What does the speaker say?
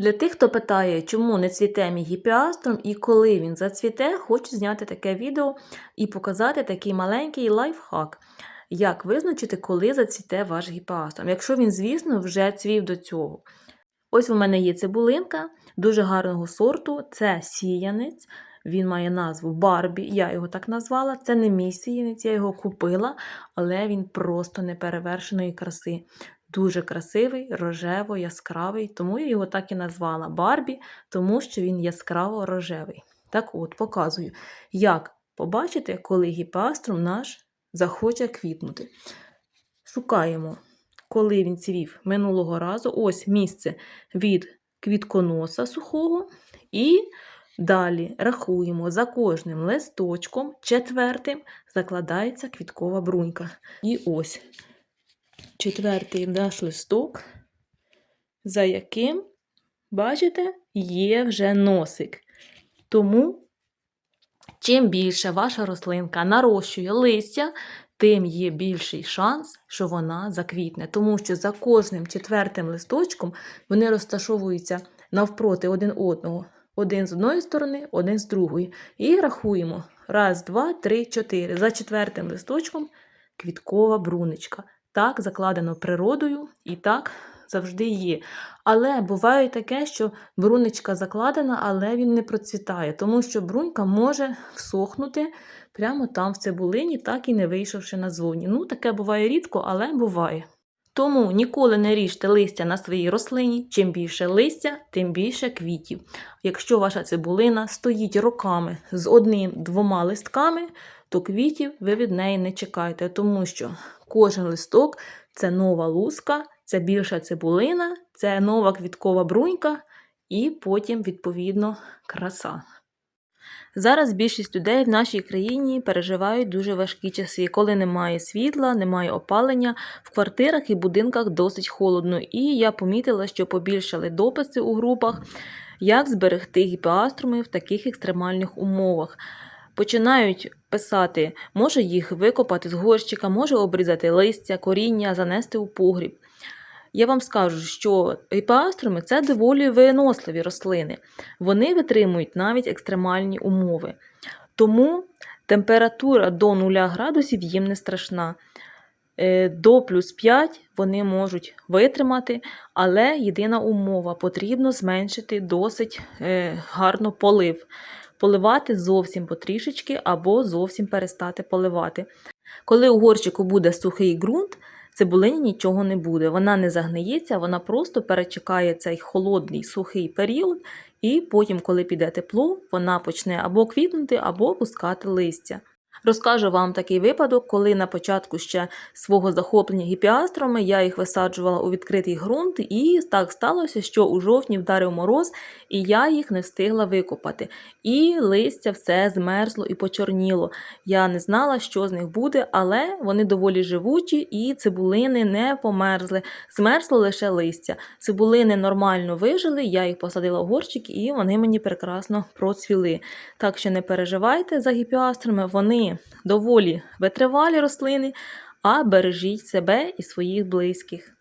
Для тих, хто питає, чому не цвіте мій гіпіастром і коли він зацвіте, хочу зняти таке відео і показати такий маленький лайфхак, як визначити, коли зацвіте ваш гіпіастром, якщо він, звісно, вже цвів до цього. Ось у мене є цибулинка дуже гарного сорту, це сіянець. Він має назву Барбі, я його так назвала. Це не мій сіянець, я його купила, але він просто неперевершеної краси. Дуже красивий, рожево, яскравий, тому я його так і назвала Барбі, тому що він яскраво рожевий. Так от, показую, як побачити, коли гіпаструм наш захоче квітнути. Шукаємо, коли він цвів минулого разу. Ось місце від квітконоса сухого. І далі рахуємо за кожним листочком, четвертим закладається квіткова брунька. І ось четвертий наш листок, за яким, бачите, є вже носик. Тому, чим більше ваша рослинка нарощує листя, тим є більший шанс, що вона заквітне. Тому що за кожним четвертим листочком вони розташовуються навпроти один одного. Один з одної сторони, один з другої. І рахуємо. Раз, два, три, чотири. За четвертим листочком квіткова брунечка. Так закладено природою і так завжди є. Але буває таке, що брунечка закладена, але він не процвітає, тому що брунька може всохнути прямо там в цибулині, так і не вийшовши назовні. Ну, таке буває рідко, але буває. Тому ніколи не ріжте листя на своїй рослині. Чим більше листя, тим більше квітів. Якщо ваша цибулина стоїть роками з одним-двома листками, то квітів ви від неї не чекайте, тому що кожен листок це нова луска, це більша цибулина, це нова квіткова брунька і потім, відповідно, краса. Зараз більшість людей в нашій країні переживають дуже важкі часи, коли немає світла, немає опалення, в квартирах і будинках досить холодно. І я помітила, що побільшали дописи у групах, як зберегти гіпеаструми в таких екстремальних умовах. Починають писати, може їх викопати з горщика, може обрізати листя, коріння, занести у погріб. Я вам скажу, що гіпеаструми – це доволі виносливі рослини. Вони витримують навіть екстремальні умови. Тому температура до 0 градусів їм не страшна. Е, До плюс 5 вони можуть витримати, але єдина умова потрібно зменшити досить е, гарно полив. Поливати зовсім потрішечки або зовсім перестати поливати. Коли у горщику буде сухий ґрунт, цибулині нічого не буде. Вона не загниється, вона просто перечекає цей холодний сухий період, і потім, коли піде тепло, вона почне або квітнути, або пускати листя. Розкажу вам такий випадок, коли на початку ще свого захоплення гіпіастроми я їх висаджувала у відкритий ґрунт, і так сталося, що у жовтні вдарив мороз, і я їх не встигла викопати. І листя все змерзло і почорніло. Я не знала, що з них буде, але вони доволі живучі і цибулини не померзли. Змерзло лише листя. Цибулини нормально вижили, я їх посадила в горщик, і вони мені прекрасно процвіли. Так що не переживайте за гіпіастрами, вони доволі витривалі рослини, а бережіть себе і своїх близьких.